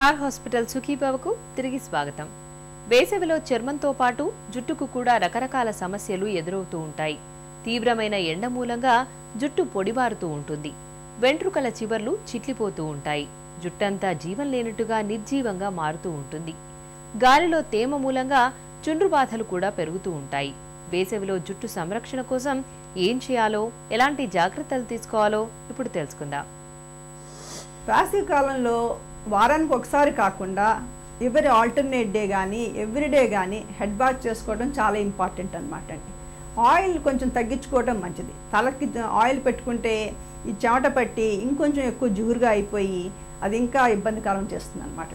Star hospital సుఖీబాబుకు తిరిగి స్వాగతం. వేసవిలో చర్మంతో పాటు జుట్టుకు కూడా రకరకాల సమస్యలు ఎదురవుతూ ఉంటాయి. తీవ్రమైన ఎండ మూలంగా జుట్టు పొడిబారుతూ ఉంటుంది. వెంట్రుకల చివర్లు చిట్లిపోతూ ఉంటాయి. జుట్టంతా జీవం లేనట్టుగా నిర్జీవంగా మారుతూ ఉంటుంది. గాలిలో తేమ మూలంగా చుండ్రు బాధలు కూడా పెరుగుతూ ఉంటాయి. వేసవిలో జుట్టు సంరక్షణ కోసం ఏం చేయాలో ఎలాంటి జాగ్రత్తలు తీసుకోవాలో ఇప్పుడు తెలుసుకుందాం. వేసవి కాలంలో వారానికి ఒకసారి కాకుండా ఎవరి ఆల్టర్నేట్ డే కానీ ఎవ్రీ డే కానీ హెడ్ బాత్ చేసుకోవడం చాలా ఇంపార్టెంట్ అనమాట అండి. ఆయిల్ కొంచెం తగ్గించుకోవడం మంచిది. తలకి ఆయిల్ పెట్టుకుంటే ఈ చెమట పట్టి ఇంకొంచెం ఎక్కువ జుగురుగా అయిపోయి అది ఇంకా ఇబ్బందికరం చేస్తుంది అనమాట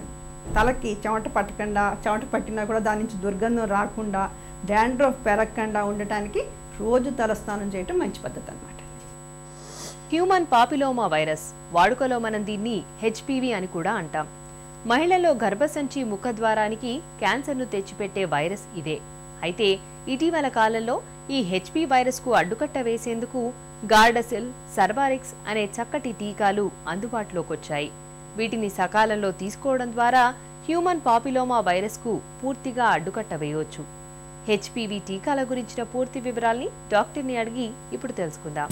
తలకి చెమట పట్టకుండా చెమట పట్టినా కూడా దాని నుంచి దుర్గంధం రాకుండా డాండ్రఫ్ పెరగకుండా ఉండటానికి రోజు తలస్నానం చేయటం మంచి పద్ధతి అనమాట హ్యూమన్ పాపిలోమా వైరస్ వాడుకలో మనం దీన్ని హెచ్పివి అని కూడా అంటాం. మహిళల్లో గర్భసంచి ముఖద్వారానికి క్యాన్సర్ను తెచ్చిపెట్టే వైరస్ ఇదే. అయితే ఇటీవల కాలంలో ఈ హెచ్పి వైరస్కు అడ్డుకట్ట వేసేందుకు గార్డసిల్ సర్వారిక్స్ అనే చక్కటి టీకాలు అందుబాటులోకొచ్చాయి. వీటిని సకాలంలో తీసుకోవడం ద్వారా హ్యూమన్ పాపిలోమా వైరస్కు పూర్తిగా అడ్డుకట్ట వేయవచ్చు హెచ్పివి టీకాల గురించిన పూర్తి వివరాల్ని డాక్టర్ని అడిగి ఇప్పుడు తెలుసుకుందాం.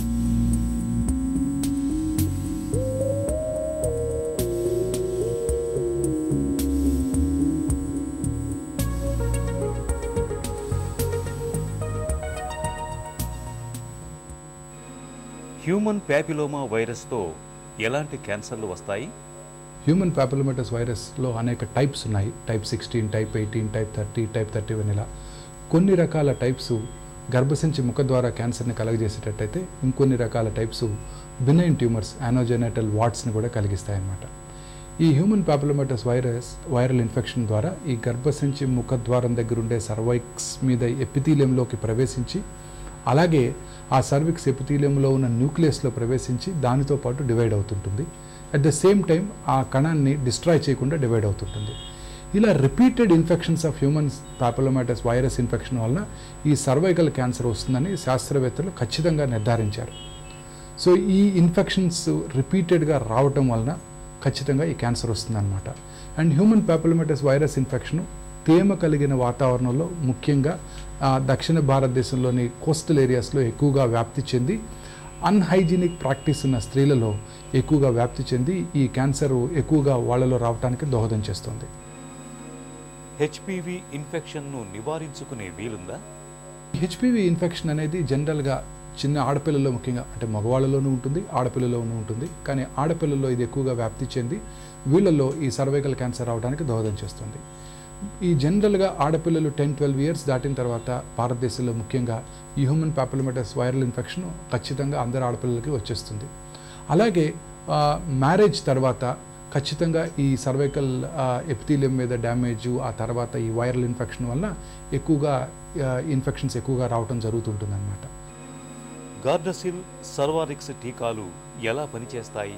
హ్యూమన్ ప్యాపిలోమా వైరస్తో ఎలాంటి క్యాన్సర్లు వస్తాయి? హ్యూమన్ పాపిలోమేటస్ వైరస్లో అనేక టైప్స్ ఉన్నాయి. Type sixteen type eighteen type thirty type thirty one ఇలా. కొన్ని రకాల టైప్స్ గర్భసంచి ముఖ ద్వారా క్యాన్సర్ని కలగజేసేటట్టయితే ఇంకొన్ని రకాల టైప్స్ బినైన్ ట్యూమర్స్ యానోజెనటల్ వాట్స్ని కూడా కలిగిస్తాయన్నమాట. ఈ human papillomatous virus viral infection ద్వారా ఈ గర్భసంచి ముఖద్వారం దగ్గర ఉండే సర్వైక్స్ మీద ఎపిథీలియంలోకి ప్రవేశించి అలాగే ఆ సర్విక్స్ ఎపిథీలియంలో ఉన్న న్యూక్లియస్లో ప్రవేశించి దానితో పాటు డివైడ్ అవుతుంటుంది. అట్ ద సేమ్ టైం ఆ కణాన్ని డిస్ట్రాయ్ చేయకుండా డివైడ్ అవుతుంటుంది. ఇలా repeated infections of humans papillomatous virus infection వలన ఈ సర్వైకల్ క్యాన్సర్ వస్తుందని శాస్త్రవేత్తలు ఖచ్చితంగా నిర్ధారించారు. సో ఈ ఇన్ఫెక్షన్స్ రిపీటెడ్గా రావటం వలన ఖచ్చితంగా ఈ క్యాన్సర్ వస్తుందన్నమాట. And human papillomatous virus infection తేమ కలిగిన వాతావరణంలో ముఖ్యంగా దక్షిణ భారతదేశంలోని కోస్టల్ ఏరియాస్లో ఎక్కువగా వ్యాప్తి చెంది అన్హైజీనిక్ ప్రాక్టీస్ ఉన్న స్త్రీలలో ఎక్కువగా వ్యాప్తి చెంది ఈ క్యాన్సర్ ఎక్కువగా వాళ్ళలో రావడానికి దోహదం చేస్తుంది. హెచ్పివి ఇన్ఫెక్షన్ను నివారించుకునే వీలుందా? హెచ్పివి ఇన్ఫెక్షన్ అనేది జనరల్గా చిన్న ఆడపిల్లల్లో ముఖ్యంగా అంటే మగవాళ్ళలోనూ ఉంటుంది ఆడపిల్లలోనూ ఉంటుంది. కానీ ఆడపిల్లల్లో ఇది ఎక్కువగా వ్యాప్తి చెంది వీళ్ళల్లో ఈ సర్వైకల్ క్యాన్సర్ రావడానికి దోహదం చేస్తుంది. ఈ జనరల్గా ఆడపిల్లలు టెన్ ట్వెల్వ్ ఇయర్స్ దాటిన తర్వాత భారతదేశంలో ముఖ్యంగా ఈ హ్యూమన్ పాపులమెటస్ వైరల్ ఇన్ఫెక్షన్ ఖచ్చితంగా అందరు ఆడపిల్లలకి వచ్చేస్తుంది. అలాగే మ్యారేజ్ తర్వాత ఖచ్చితంగా ఈ సర్వైకల్ ఎపిథీలియం మీద డ్యామేజ్ ఆ తర్వాత ఈ వైరల్ ఇన్ఫెక్షన్ వల్ల ఎక్కువగా ఇన్ఫెక్షన్స్ ఎక్కువగా రావడం జరుగుతుంటుంది అనమాట గార్డసిల్ సర్వారిక్స్ టీకాలు ఎలా పనిచేస్తాయి?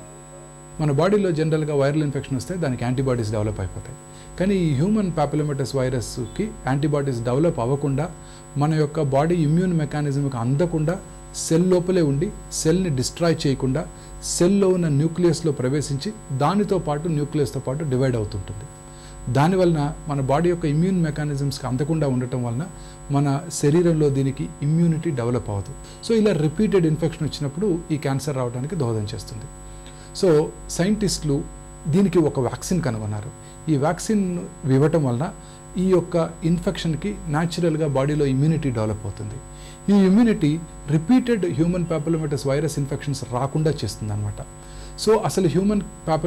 మన బాడీలో జనరల్గా వైరల్ ఇన్ఫెక్షన్ వస్తే దానికి యాంటీబాడీస్ డెవలప్ అయిపోతాయి. కానీ ఈ హ్యూమన్ పాపులమెటస్ వైరస్కి యాంటీబాడీస్ డెవలప్ అవ్వకుండా మన యొక్క బాడీ ఇమ్యూన్ మెకానిజంకి అందకుండా సెల్ లోపలే ఉండి సెల్ని డిస్ట్రాయ్ చేయకుండా సెల్లో ఉన్న న్యూక్లియస్లో ప్రవేశించి దానితో పాటు న్యూక్లియస్తో పాటు డివైడ్ అవుతుంటుంది. దానివలన మన బాడీ యొక్క ఇమ్యూన్ మెకానిజమ్స్కి అందకుండా ఉండటం వలన మన శరీరంలో దీనికి ఇమ్యూనిటీ డెవలప్ అవ్వదు. సో ఇలా రిపీటెడ్ ఇన్ఫెక్షన్ వచ్చినప్పుడు ఈ క్యాన్సర్ రావడానికి దోహదం చేస్తుంది. సో సైంటిస్టులు దీనికి ఒక వ్యాక్సిన్ కనుగొన్నారు. ఈ వ్యాక్సిన్ ఇవ్వటం వలన ఈ యొక్క ఇన్ఫెక్షన్కి న్యాచురల్గా బాడీలో ఇమ్యూనిటీ డెవలప్ అవుతుంది. ఈ immunity repeated human papillomatous virus infections రాకుండా చేస్తుంది అనమాట సో అసలు హ్యూమన్ పాపు